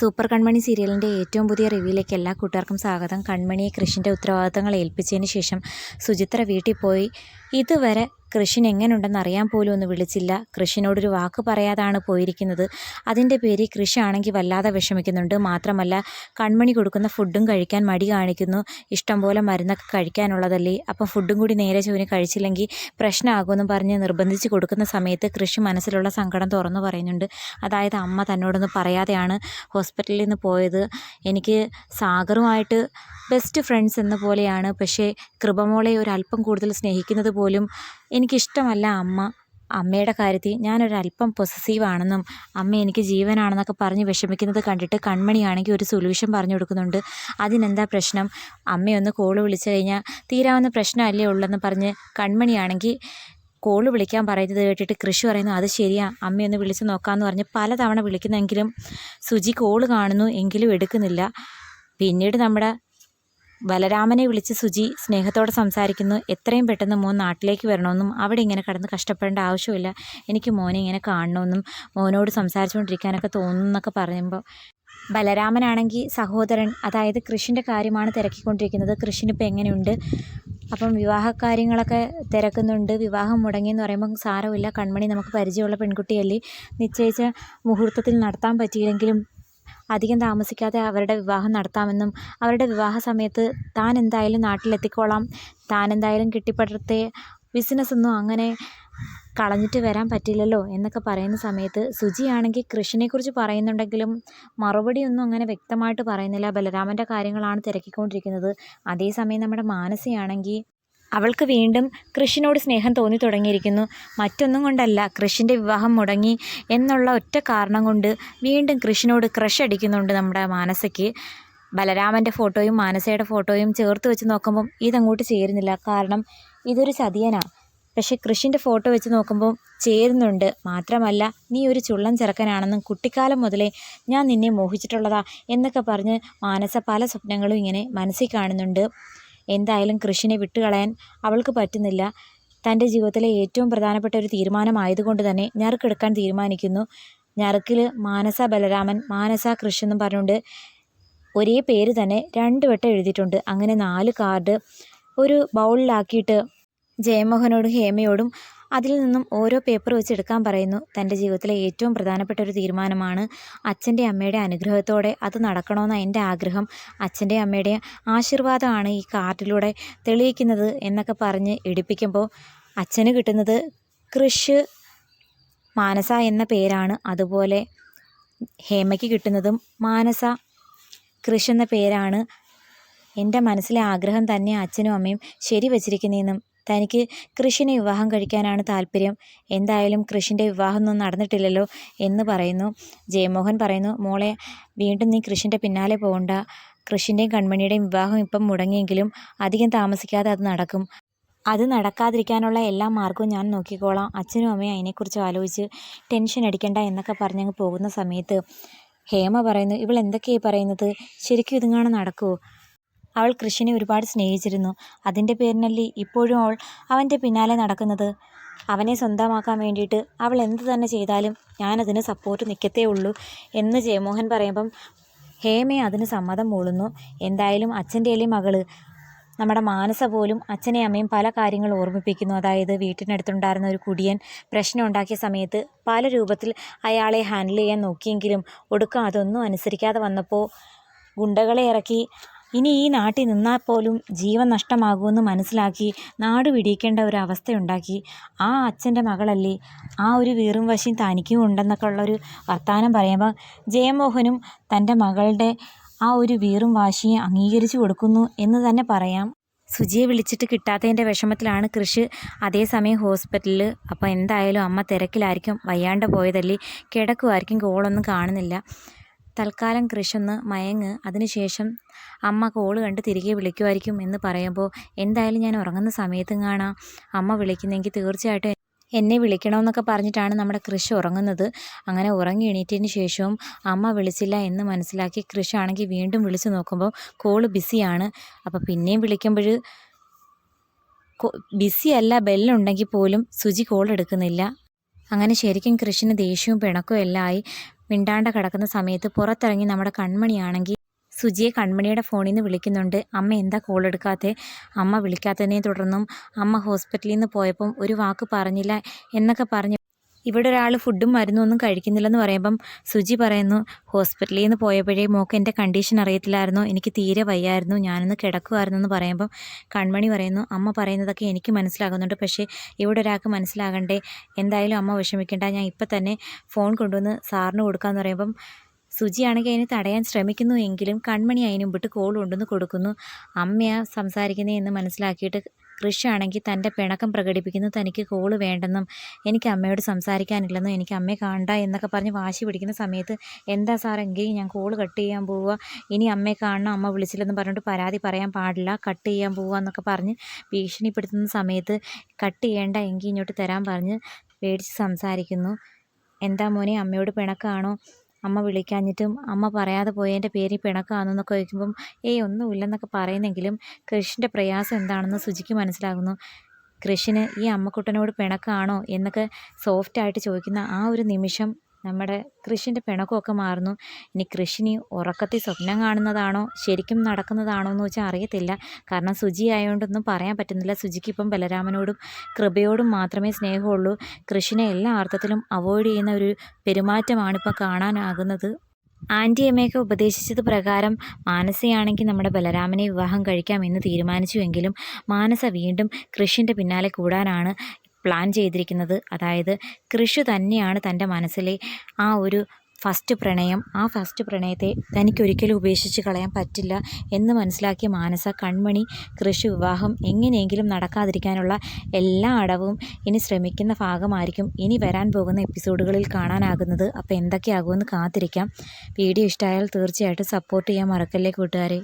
Super കൺമണി സീരിയലിന്റെ ഏറ്റവും പുതിയ റിവ്യൂയിലേക്ക് എല്ലാ കൂട്ടുകാർക്കും സ്വാഗതം. കൺമണിയെ കൃഷിന്റെ ഉത്തരവാദിത്തങ്ങൾ ഏൽപ്പിച്ചതിന് ശേഷം സുചിത്ര വീട്ടിൽ പോയി ഇതുവരെ കൃഷിന് എങ്ങനെയുണ്ടെന്ന് അറിയാൻ പോലും ഒന്ന് വിളിച്ചില്ല. കൃഷിനോടൊരു വാക്ക് പറയാതാണ് പോയിരിക്കുന്നത്. അതിന്റെ പേര് കൃഷി ആണെങ്കിൽ വല്ലാതെ വിഷമിക്കുന്നുണ്ട്. മാത്രമല്ല കൺമണി കൊടുക്കുന്ന ഫുഡും കഴിക്കാൻ മടി കാണിക്കുന്നു. ഇഷ്ടംപോലെ മരുന്നൊക്കെ കഴിക്കാനുള്ളതല്ലേ. അപ്പം ഫുഡും കൂടി നേരെ ചൊവ്വന് കഴിച്ചില്ലെങ്കിൽ പ്രശ്നമാകുമെന്ന് പറഞ്ഞ് നിർബന്ധിച്ച് കൊടുക്കുന്ന സമയത്ത് കൃഷി മനസ്സിലുള്ള സങ്കടം തുറന്നു പറയുന്നുണ്ട്. അതായത് അമ്മ തന്നോടൊന്ന് പറയാതെയാണ് ഹോസ്പിറ്റലിൽ നിന്ന് പോയത്. എനിക്ക് സാഗറുമായിട്ട് ബെസ്റ്റ് ഫ്രണ്ട്സ് എന്ന പോലെയാണ്. പക്ഷേ കൃപമോളെ ഒരല്പം കൂടുതൽ സ്നേഹിക്കുന്നത് പോലും എനിക്കിഷ്ടമല്ല അമ്മ. അമ്മയുടെ കാര്യത്തിൽ ഞാനൊരല്പം പൊസസീവാണെന്നും അമ്മ എനിക്ക് ജീവനാണെന്നൊക്കെ പറഞ്ഞ് വിഷമിക്കുന്നത് കണ്ടിട്ട് കൺമണിയാണെങ്കിൽ ഒരു സൊല്യൂഷൻ പറഞ്ഞു കൊടുക്കുന്നുണ്ട്. അതിനെന്താ പ്രശ്നം? അമ്മയൊന്ന് കോൾ വിളിച്ചു കഴിഞ്ഞാൽ തീരാവുന്ന പ്രശ്നമല്ലേ ഉള്ളെന്ന് പറഞ്ഞ് കൺമണിയാണെങ്കിൽ കോൾ വിളിക്കാൻ പറയുന്നത് കേട്ടിട്ട് കൃഷി പറയുന്നു അത് ശരിയാ അമ്മയൊന്ന് വിളിച്ച് നോക്കാമെന്ന് പറഞ്ഞ് പലതവണ വിളിക്കുന്നെങ്കിലും സുജി കോൾ കാണുന്നു എങ്കിലും എടുക്കുന്നില്ല. പിന്നീട് നമ്മുടെ ബലരാമനെ വിളിച്ച് സുജി സ്നേഹത്തോടെ സംസാരിക്കുന്നു. എത്രയും പെട്ടെന്ന് മോൻ നാട്ടിലേക്ക് വരണമെന്നും അവിടെ ഇങ്ങനെ കടന്ന് കഷ്ടപ്പെടേണ്ട ആവശ്യമില്ല എനിക്ക് മോനെ ഇങ്ങനെ കാണണമെന്നും മോനോട് സംസാരിച്ചുകൊണ്ടിരിക്കാനൊക്കെ തോന്നുന്നൊക്കെ പറയുമ്പോൾ ബലരാമനാണെങ്കിൽ സഹോദരൻ അതായത് കൃഷിന്റെ കാര്യമാണ് തിരക്കിക്കൊണ്ടിരിക്കുന്നത്. കൃഷിനിപ്പോൾ എങ്ങനെയുണ്ട്? അപ്പം വിവാഹ കാര്യങ്ങളൊക്കെ തിരക്കുന്നുണ്ട്. വിവാഹം മുടങ്ങിയെന്ന് പറയുമ്പം സാരമില്ല. കൺമണി നമുക്ക് പരിചയമുള്ള പെൺകുട്ടിയല്ലേ? നിശ്ചയിച്ച മുഹൂർത്തത്തിൽ നടത്താൻ പറ്റിയില്ലെങ്കിലും അധികം താമസിക്കാതെ അവരുടെ വിവാഹം നടത്താമെന്നും അവരുടെ വിവാഹ സമയത്ത് താൻ എന്തായാലും നാട്ടിലെത്തിക്കോളാം താൻ എന്തായാലും കെട്ടിപ്പടുത്തെ ബിസിനസ്സൊന്നും അങ്ങനെ കളഞ്ഞിട്ട് വരാൻ പറ്റില്ലല്ലോ എന്നൊക്കെ പറയുന്ന സമയത്ത് സുജിയാണെങ്കിൽ കൃഷിനെക്കുറിച്ച് പറയുന്നുണ്ടെങ്കിലും മറുപടിയൊന്നും അങ്ങനെ വ്യക്തമായിട്ട് പറയുന്നില്ല. ബലരാമന്റെ കാര്യങ്ങളാണ് തിരക്കിക്കൊണ്ടിരിക്കുന്നത്. അതേസമയം നമ്മുടെ മാനസയാണെങ്കിൽ അവൾക്ക് വീണ്ടും കൃഷിനോട് സ്നേഹം തോന്നി തുടങ്ങിയിരിക്കുന്നു. മറ്റൊന്നും കൊണ്ടല്ല കൃഷിന്റെ വിവാഹം മുടങ്ങി എന്നുള്ള ഒറ്റ കാരണം കൊണ്ട് വീണ്ടും കൃഷിനോട് ക്രഷ് അടിക്കുന്നുണ്ട് നമ്മുടെ മാനസയ്ക്ക്. ബലരാമന്റെ ഫോട്ടോയും മാനസയുടെ ഫോട്ടോയും ചേർത്ത് വെച്ച് നോക്കുമ്പം ഇതങ്ങോട്ട് ചേരുന്നില്ല. കാരണം ഇതൊരു ചതിയനാണ് പക്ഷെ കൃഷിന്റെ ഫോട്ടോ വെച്ച് നോക്കുമ്പോൾ ചേരുന്നുണ്ട്. മാത്രമല്ല നീ ഒരു ചുള്ളൻ ചെറുക്കനാണെന്നും കുട്ടിക്കാലം മുതലേ ഞാൻ നിന്നെ മോഹിച്ചിട്ടുള്ളതാ എന്നൊക്കെ പറഞ്ഞ് മാനസ പല സ്വപ്നങ്ങളും ഇങ്ങനെ മനസ്സിൽ കാണുന്നുണ്ട്. എന്തായാലും കൃഷിനെ വിട്ടുകളയാൻ അവൾക്ക് പറ്റുന്നില്ല. തന്റെ ജീവിതത്തിലെ ഏറ്റവും പ്രധാനപ്പെട്ട ഒരു തീരുമാനമായതുകൊണ്ട് തന്നെ ഞറുക്കെടുക്കാൻ തീരുമാനിക്കുന്നു. ഞറുക്കിൽ മാനസ ബലരാമൻ മാനസ കൃഷി എന്നും പറഞ്ഞുകൊണ്ട് ഒരേ പേര് തന്നെ രണ്ട് വട്ടം എഴുതിയിട്ടുണ്ട്. അങ്ങനെ നാല് കാർഡ് ഒരു ബൗളിലാക്കിയിട്ട് ജയമോഹനോടും ഹേമയോടും അതിൽ നിന്നും ഓരോ പേപ്പർ വെച്ച് എടുക്കാൻ പറയുന്നു. തന്റെ ജീവിതത്തിലെ ഏറ്റവും പ്രധാനപ്പെട്ട ഒരു തീരുമാനമാണ് അച്ഛന്റെ അമ്മയുടെ അനുഗ്രഹത്തോടെ അത് നടക്കണമെന്ന എന്റെ ആഗ്രഹം. അച്ഛന്റെ അമ്മയുടെ ആശീർവാദമാണ് ഈ കാർഡിലൂടെ തെളിയിക്കുന്നത് എന്നൊക്കെ പറഞ്ഞ് എടുപ്പിക്കുമ്പോൾ അച്ഛന് കിട്ടുന്നത് കൃഷ് മാനസ എന്ന പേരാണ്. അതുപോലെ ഹേമയ്ക്ക് കിട്ടുന്നതും മാനസ കൃഷ് എന്ന പേരാണ്. എന്റെ മനസ്സിലെ ആഗ്രഹം തന്നെ അച്ഛനും അമ്മയും ശരി വച്ചിരിക്കുന്നതെന്നും തനിക്ക് കൃഷിനെ വിവാഹം കഴിക്കാനാണ് താല്പര്യം. എന്തായാലും കൃഷിന്റെ വിവാഹമൊന്നും നടന്നിട്ടില്ലല്ലോ എന്ന് പറയുന്നു. ജയമോഹൻ പറയുന്നു മോളെ വീണ്ടും നീ കൃഷിന്റെ പിന്നാലെ പോകണ്ട. കൃഷിന്റെയും കൺമണിയുടെയും വിവാഹം ഇപ്പം മുടങ്ങിയെങ്കിലും അധികം താമസിക്കാതെ അത് നടക്കും. അത് നടക്കാതിരിക്കാനുള്ള എല്ലാ മാർഗവും ഞാൻ നോക്കിക്കോളാം. അച്ഛനും അമ്മയും അതിനെക്കുറിച്ച് ആലോചിച്ച് ടെൻഷൻ അടിക്കണ്ട എന്നൊക്കെ പറഞ്ഞങ്ങ് പോകുന്ന സമയത്ത് ഹേമ പറയുന്നു ഇവൾ എന്തൊക്കെയാണ് പറയുന്നത്? ശരിക്കും ഇതുങ്ങാണ് നടക്കുമോ അവൾ കൃഷിനെ ഒരുപാട് സ്നേഹിച്ചിരുന്നു. അതിന്റെ പേരിനല്ലേ ഇപ്പോഴും അവൾ അവന്റെ പിന്നാലെ നടക്കുന്നത്. അവനെ സ്വന്തമാക്കാൻ വേണ്ടിയിട്ട് അവൾ എന്ത് തന്നെ ചെയ്താലും ഞാനതിന് സപ്പോർട്ട് നിൽക്കത്തേ ഉള്ളൂ എന്ന് ജയമോഹൻ പറയുമ്പം ഹേമയെ അതിന് സമ്മതം മൂളുന്നു. എന്തായാലും അച്ഛന്റെ അല്ലേ മകൾ നമ്മുടെ മാനസ പോലും അച്ഛനെയും അമ്മയും പല കാര്യങ്ങൾ ഓർമ്മിപ്പിക്കുന്നു. അതായത് വീട്ടിനടുത്തുണ്ടായിരുന്ന ഒരു കുടിയൻ പ്രശ്നം ഉണ്ടാക്കിയ സമയത്ത് പല രൂപത്തിൽ അയാളെ ഹാൻഡിൽ ചെയ്യാൻ നോക്കിയെങ്കിലും ഒടുക്കം അതൊന്നും അനുസരിക്കാതെ വന്നപ്പോൾ ഗുണ്ടകളെ ഇറക്കി ഇനി ഈ നാട്ടിൽ നിന്നാൽ പോലും ജീവൻ നഷ്ടമാകുമെന്ന് മനസ്സിലാക്കി നാട് പിടിക്കേണ്ട ഒരു അവസ്ഥയുണ്ടാക്കി. ആ അച്ഛന്റെ മകളല്ലേ? ആ ഒരു വീറും വശം തനിക്കും ഉണ്ടെന്നൊക്കെ ഉള്ളൊരു വർത്തമാനം പറയുമ്പോൾ ജയമോഹനും തന്റെ മകളുടെ ആ ഒരു വീറും വാശിയെ അംഗീകരിച്ചു കൊടുക്കുന്നു എന്ന് തന്നെ പറയാം. സുജിയെ വിളിച്ചിട്ട് കിട്ടാത്തതിന്റെ വിഷമത്തിലാണ് കൃഷി. അതേസമയം ഹോസ്പിറ്റലിൽ അപ്പോൾ എന്തായാലും അമ്മ തിരക്കിലായിരിക്കും. വയ്യാണ്ട് പോയതല്ലേ? കിടക്കുമായിരിക്കും കോളൊന്നും കാണുന്നില്ല. തൽക്കാലം കൃഷൊന്ന് മയങ്ങ്. അതിനുശേഷം അമ്മ കോൾ കണ്ട് തിരികെ വിളിക്കുമായിരിക്കും എന്ന് പറയുമ്പോൾ എന്തായാലും ഞാൻ ഉറങ്ങുന്ന സമയത്തും കാണാം അമ്മ വിളിക്കുന്നെങ്കിൽ തീർച്ചയായിട്ടും എന്നെ വിളിക്കണമെന്നൊക്കെ പറഞ്ഞിട്ടാണ് നമ്മുടെ കൃഷി ഉറങ്ങുന്നത്. അങ്ങനെ ഉറങ്ങി എണീറ്റതിന് ശേഷവും അമ്മ വിളിച്ചില്ല എന്ന് മനസ്സിലാക്കി കൃഷി ആണെങ്കിൽ വീണ്ടും വിളിച്ചു നോക്കുമ്പോൾ കോൾ ബിസിയാണ് അപ്പോൾ പിന്നെയും വിളിക്കുമ്പോൾ ബിസി അല്ല ബെല്ലുണ്ടെങ്കിൽ പോലും സുജി കോൾ എടുക്കുന്നില്ല. അങ്ങനെ ശരിക്കും കൃഷിന് ദേഷ്യവും പിണക്കവും എല്ലാം ആയി. മിണ്ടാണ്ട് കിടക്കുന്ന സമയത്ത് പുറത്തിറങ്ങി നമ്മുടെ കൺമണിയാണെങ്കിൽ സുജിയെ കൺമണിയുടെ ഫോണിൽ നിന്ന് വിളിക്കുന്നുണ്ട്. അമ്മ എന്താ കോൾ എടുക്കാത്തെ? അമ്മ വിളിക്കാത്തതിനെ തുടർന്നും അമ്മ ഹോസ്പിറ്റലിൽ നിന്ന് പോയപ്പം ഒരു വാക്ക് പറഞ്ഞില്ല എന്നൊക്കെ പറഞ്ഞ് ഇവിടെ ഒരാൾ ഫുഡും മരുന്നും ഒന്നും കഴിക്കുന്നില്ലെന്ന് പറയുമ്പം സുജി പറയുന്നു ഹോസ്പിറ്റലിൽ നിന്ന് പോയപ്പോഴേ മോക്ക് എന്റെ കണ്ടീഷൻ അറിയത്തില്ലായിരുന്നു എനിക്ക് തീരെ വയ്യായിരുന്നു ഞാനൊന്ന് കിടക്കുമായിരുന്നു എന്ന് പറയുമ്പം കൺമണി പറയുന്നു അമ്മ പറയുന്നതൊക്കെ എനിക്ക് മനസ്സിലാകുന്നുണ്ട് പക്ഷേ ഇവിടെ ഒരാൾക്ക് മനസ്സിലാകണ്ടേ എന്തായാലും അമ്മ വിഷമിക്കേണ്ട ഞാൻ ഇപ്പം തന്നെ ഫോൺ കൊണ്ടുവന്ന് സാറിന് കൊടുക്കാമെന്ന് പറയുമ്പം സുജിയാണെങ്കിൽ അതിനെ തടയാൻ ശ്രമിക്കുന്നു എങ്കിലും കൺമണി അതിന് മുമ്പിട്ട് കോൾ കൊണ്ടുവന്ന് കൊടുക്കുന്നു അമ്മയാ സംസാരിക്കുന്നത് എന്ന് മനസ്സിലാക്കിയിട്ട് കൃഷാണെങ്കിൽ തന്റെ പിണക്കം പ്രകടിപ്പിക്കുന്നു. തനിക്ക് കോൾ വേണ്ടെന്നും എനിക്ക് അമ്മയോട് സംസാരിക്കാനില്ലെന്നും എനിക്ക് അമ്മയെ കാണണ്ട എന്നൊക്കെ പറഞ്ഞ് വാശി പിടിക്കുന്ന സമയത്ത് എന്താ സാറെങ്കിൽ ഞാൻ കോൾ കട്ട് ചെയ്യാൻ പോവുക? ഇനി അമ്മയെ കാണണം അമ്മ വിളിച്ചില്ലെന്ന് പറഞ്ഞിട്ട് പരാതി പറയാൻ പാടില്ല. കട്ട് ചെയ്യാൻ പോവുക എന്നൊക്കെ പറഞ്ഞ് ഭീഷണിപ്പെടുത്തുന്ന സമയത്ത് കട്ട് ചെയ്യേണ്ട എങ്കിൽ ഇങ്ങോട്ട് തരാൻ പറഞ്ഞ് പേടിച്ച് സംസാരിക്കുന്നു. എന്താ മോനെ അമ്മയോട് പിണക്കാണോ? അമ്മ വിളിക്കാഞ്ഞിട്ടും അമ്മ പറയാതെ പോയതിന്റെ പേരിൽ പിണക്കാണെന്നൊക്കെ ചോദിക്കുമ്പം ഏയ് ഒന്നുമില്ലെന്നൊക്കെ പറയുന്നെങ്കിലും കൃഷിന്റെ പ്രയാസം എന്താണെന്ന് സുജിക്ക് മനസ്സിലാകുന്നു. കൃഷിന് ഈ അമ്മക്കുട്ടനോട് പിണക്കാണോ? എന്നൊക്കെ സോഫ്റ്റായിട്ട് ചോദിക്കുന്ന ആ ഒരു നിമിഷം നമ്മുടെ കൃഷിന്റെ പിണക്കമൊക്കെ മാറുന്നു. ഇനി കൃഷിനി ഉറക്കത്തിൽ സ്വപ്നം കാണുന്നതാണോ? ശരിക്കും നടക്കുന്നതാണോ എന്ന് വെച്ചാൽ അറിയത്തില്ല. കാരണം സുജി ആയതുകൊണ്ടൊന്നും പറയാൻ പറ്റുന്നില്ല. സുജിക്ക് ഇപ്പം ബലരാമനോടും കൃപയോടും മാത്രമേ സ്നേഹമുള്ളൂ. കൃഷിനെ എല്ലാ അർത്ഥത്തിലും അവോയ്ഡ് ചെയ്യുന്ന ഒരു പെരുമാറ്റമാണ് ഇപ്പം കാണാനാകുന്നത്. ആന്റി അമ്മയൊക്കെ ഉപദേശിച്ചത് പ്രകാരം മാനസയാണെങ്കിൽ നമ്മുടെ ബലരാമനെ വിവാഹം കഴിക്കാം എന്ന് തീരുമാനിച്ചുവെങ്കിലും മാനസ വീണ്ടും കൃഷിന്റെ പിന്നാലെ കൂടാനാണ്. പ്ലാൻ ചെയ്തിരിക്കുന്നത്. അതായത് കൃഷി തന്നെയാണ് തന്റെ മനസ്സിലെ ആ ഒരു ഫസ്റ്റ് പ്രണയം. ആ ഫസ്റ്റ് പ്രണയത്തെ തനിക്കൊരിക്കലും ഉപേക്ഷിച്ച് കളയാൻ പറ്റില്ല എന്ന് മനസ്സിലാക്കിയ മാനസ കൺമണി കൃഷി വിവാഹം എങ്ങനെയെങ്കിലും നടക്കാതിരിക്കാനുള്ള എല്ലാ അടവും ഇനി ശ്രമിക്കുന്ന ഭാഗമായിരിക്കും ഇനി വരാൻ പോകുന്ന എപ്പിസോഡുകളിൽ കാണാനാകുന്നത്. അപ്പോൾ എന്തൊക്കെയാകുമെന്ന് കാത്തിരിക്കാം. വീഡിയോ ഇഷ്ടമായാൽ തീർച്ചയായിട്ടും സപ്പോർട്ട് ചെയ്യാൻ മറക്കല്ലേ കൂട്ടുകാരെ.